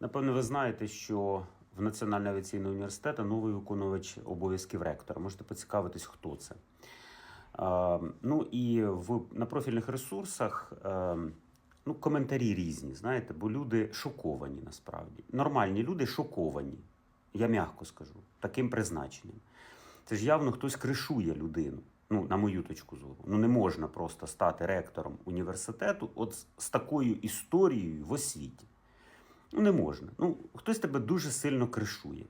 Напевно, ви знаєте, що в Національний авіаційний університет новий виконувач обов'язків ректора. Можете поцікавитись, хто це. Е, ну і в, на профільних ресурсах е, ну, коментарі різні, знаєте, бо люди шоковані насправді. Нормальні люди шоковані, я м'яко скажу, таким призначенням. Це ж явно хтось кришує людину. Ну, на мою точку зору. Ну не можна просто стати ректором університету от з- такою історією в освіті. Ну, не можна. Ну, хтось тебе дуже сильно кришує.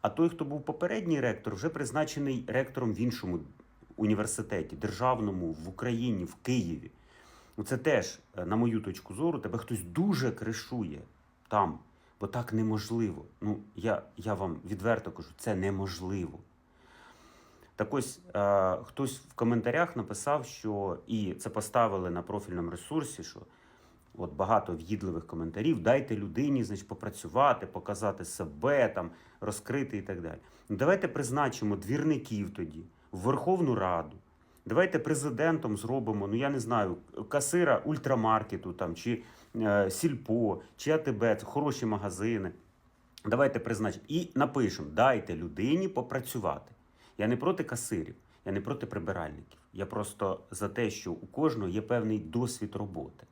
А той, хто був попередній ректор, вже призначений ректором в іншому університеті, державному, в Україні, в Києві. Ну, це теж, е, на мою точку зору, тебе хтось дуже кришує там, бо так неможливо. Ну, я, я вам відверто кажу, це неможливо. Так ось е, хтось в коментарях написав, що і це поставили на профільному ресурсі, що от багато в'їдливих коментарів, дайте людині значить, попрацювати, показати себе, там, розкрити і так далі. Ну, давайте призначимо двірників тоді в Верховну Раду. Давайте президентом зробимо, ну я не знаю, касира ультрамаркету там, чи е, Сільпо, чи АТБ, хороші магазини. Давайте призначимо і напишемо: дайте людині попрацювати. Я не проти касирів, я не проти прибиральників. Я просто за те, що у кожного є певний досвід роботи.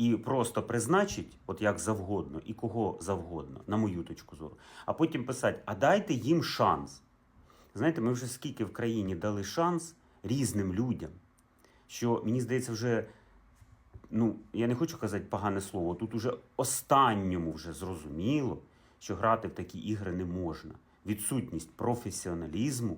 І просто призначить, от як завгодно, і кого завгодно, на мою точку зору, а потім писати: а дайте їм шанс. Знаєте, ми вже скільки в країні дали шанс різним людям, що мені здається, вже ну, я не хочу казати погане слово, тут уже останньому вже зрозуміло, що грати в такі ігри не можна. Відсутність професіоналізму,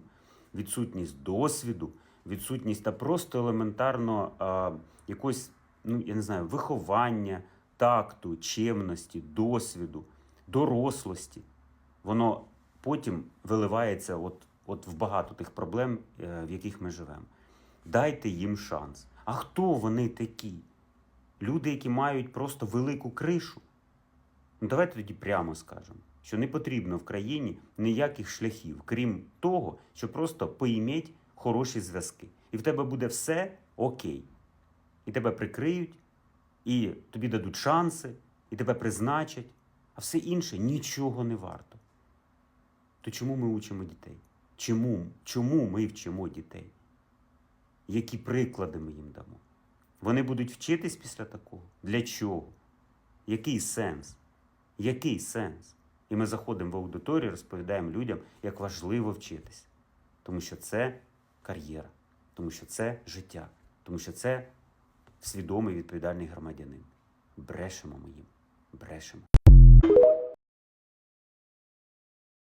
відсутність досвіду, відсутність та просто елементарно а, якось, ну я не знаю, виховання, такту, чемності, досвіду, дорослості. Воно потім виливається от, от в багато тих проблем, е, в яких ми живемо. Дайте їм шанс. А хто вони такі? Люди, які мають просто велику кришу. Ну, давайте тоді прямо скажемо, що не потрібно в країні ніяких шляхів, крім того, що просто поїметь хороші зв'язки. І в тебе буде все окей. І тебе прикриють, і тобі дадуть шанси, і тебе призначать, а все інше нічого не варто. То чому ми учимо дітей? Чому? Чому ми вчимо дітей? Які приклади ми їм дамо? Вони будуть вчитись після такого? Для чого? Який сенс? Який сенс? І ми заходимо в аудиторію, розповідаємо людям, як важливо вчитись. Тому що це кар'єра, тому що це життя, тому що це свідомий відповідальний громадянин. Брешемо ми їм. Брешемо.